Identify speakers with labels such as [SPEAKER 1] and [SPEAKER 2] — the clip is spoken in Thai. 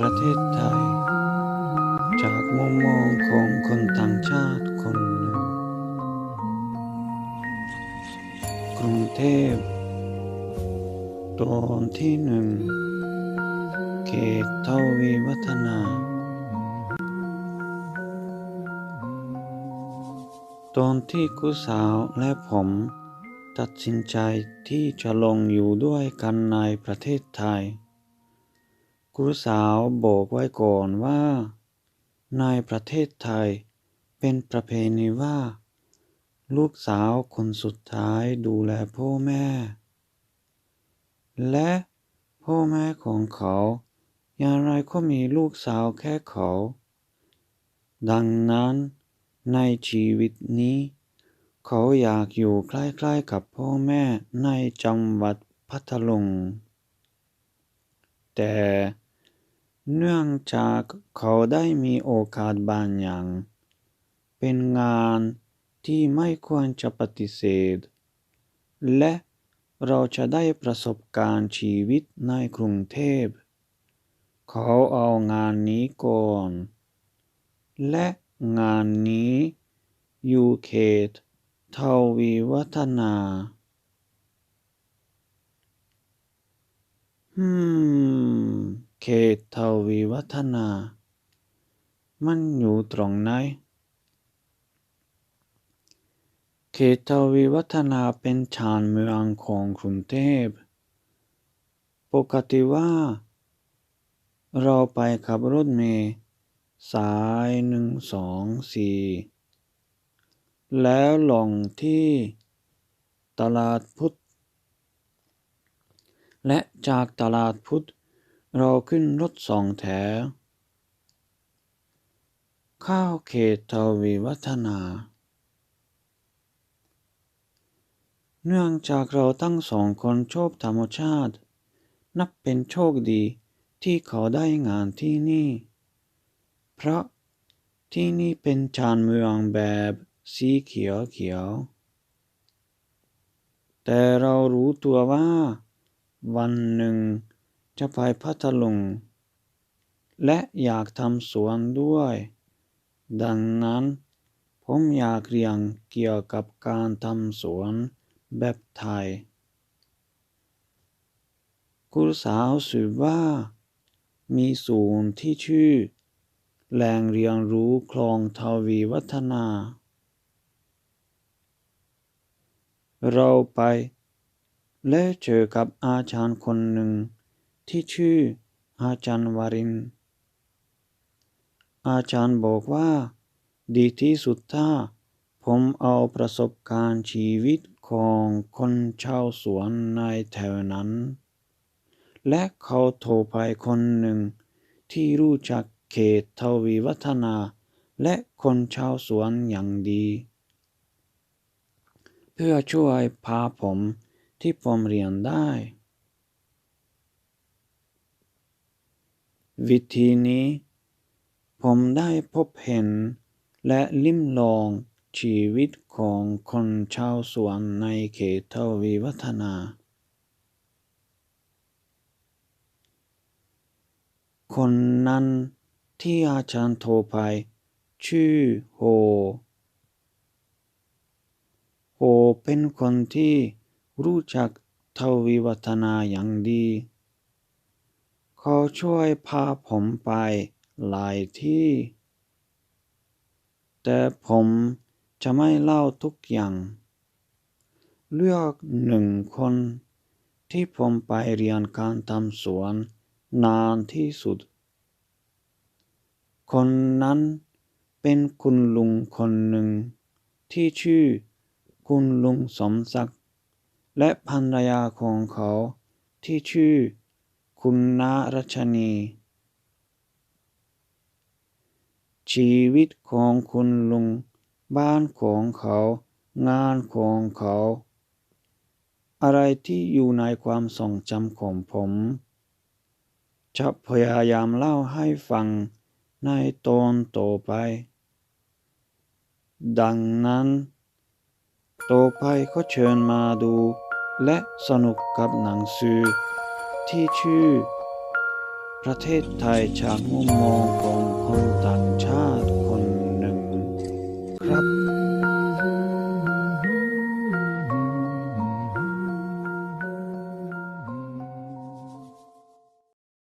[SPEAKER 1] ประเทศไทย จากมุมมองของคนต่างชาติคนหนึ่ง กรุงเทพ ตอนที่หนึ่ง เขตเทวีวัฒนา ตอนที่กุสาวและผมตัดสินใจที่จะลงอยู่ด้วยกันในประเทศไทย กุสาวบอกไว้ก่อนว่า ในประเทศไทยเป็นประเพณีว่า ลูกสาวคนสุดท้ายดูแลพ่อแม่ และพ่อแม่ของเขา อย่างไรก็มีลูกสาวแค่เขา ดังนั้นในชีวิตนี้ เขาอยากอยู่ใกล้ๆกับพ่อแม่ในจังหวัดพัทลุงแต่ เนื่องจากเขาได้มีโอกาสบางอย่าง เป็นงานที่ไม่ควรจะปฏิเสธ และเราจะได้ประสบการณ์ชีวิตในกรุงเทพ เขาเอางานนี้ก่อน และงานนี้อยู่เขตทวีวัฒนาอืม ขตทวีวัฒนา มันอยู่ตรงไหน เขตทวีวัฒนาเป็นชานเมืองของกรุงเทพ ปกติว่า เราไปขับรถเมล์สายหนึ่งสองสี่แล้วลงที่ตลาดพุทธ และจากตลาดพุทธ เราขึ้นรถสองแถว เข้าเขตทวีวัฒนา เนื่องจากเราทั้งสองคนชอบธรรมชาติ นับเป็นโชคดีที่เขาได้งานที่นี่ เพราะที่นี่เป็นชานเมืองแบบสีเขียวเขียว แต่เรารู้ตัวว่า วันหนึ่ง จะไปพัทลุง และอยากทำสวนด้วย ดังนั้น ผมอยากเรียนเกี่ยวกับการทำสวนแบบไทยครูสาวสืบว่า มีศูนย์ที่ชื่อ แหล่งเรียนรู้คลองทวีวัฒนา เราไปและเจอกับอาจารย์คนหนึ่ง ที่ชื่ออาจารย์วาริน อาจารย์บอกว่า ดีที่สุดถ้า ผมเอาประสบการณ์ชีวิตของคนชาวสวนในแถวนั้น และเขาโทรไปคนหนึ่ง ที่รู้จักเขตทวีวัฒนา และคนชาวสวนอย่างดี เพื่อช่วยพาผมที่ผมเรียนได้ วิธีนี้ ผมได้พบเห็น และลิ้มลองชีวิตของคนชาวสวนในเขตทวีวัฒนา คนนั้นที่อาจารย์โทรไป ชื่อโฮ โฮเป็นคนที่รู้จักทวีวัฒนาอย่างดี เขาช่วยพาผมไปหลายที่ แต่ผมจะไม่เล่าทุกอย่าง เลือกหนึ่งคนที่ผมไปเรียนการทำสวนนานที่สุด คนนั้นเป็นคุณลุงคนหนึ่ง ที่ชื่อคุณลุงสมศักดิ์และภรรยาของเขาที่ชื่อ คุณนารัชนี ชีวิตของคุณลุง บ้านของเขา งานของเขา อะไรที่อยู่ในความทรงจำของผม จะพยายามเล่าให้ฟังในตอนต่อไป ดังนั้นต่อไปก็เชิญมาดู และสนุกกับหนังสือ ที่ชื่อ ประเทศไทยจากมุมมองของคนต่างชาติ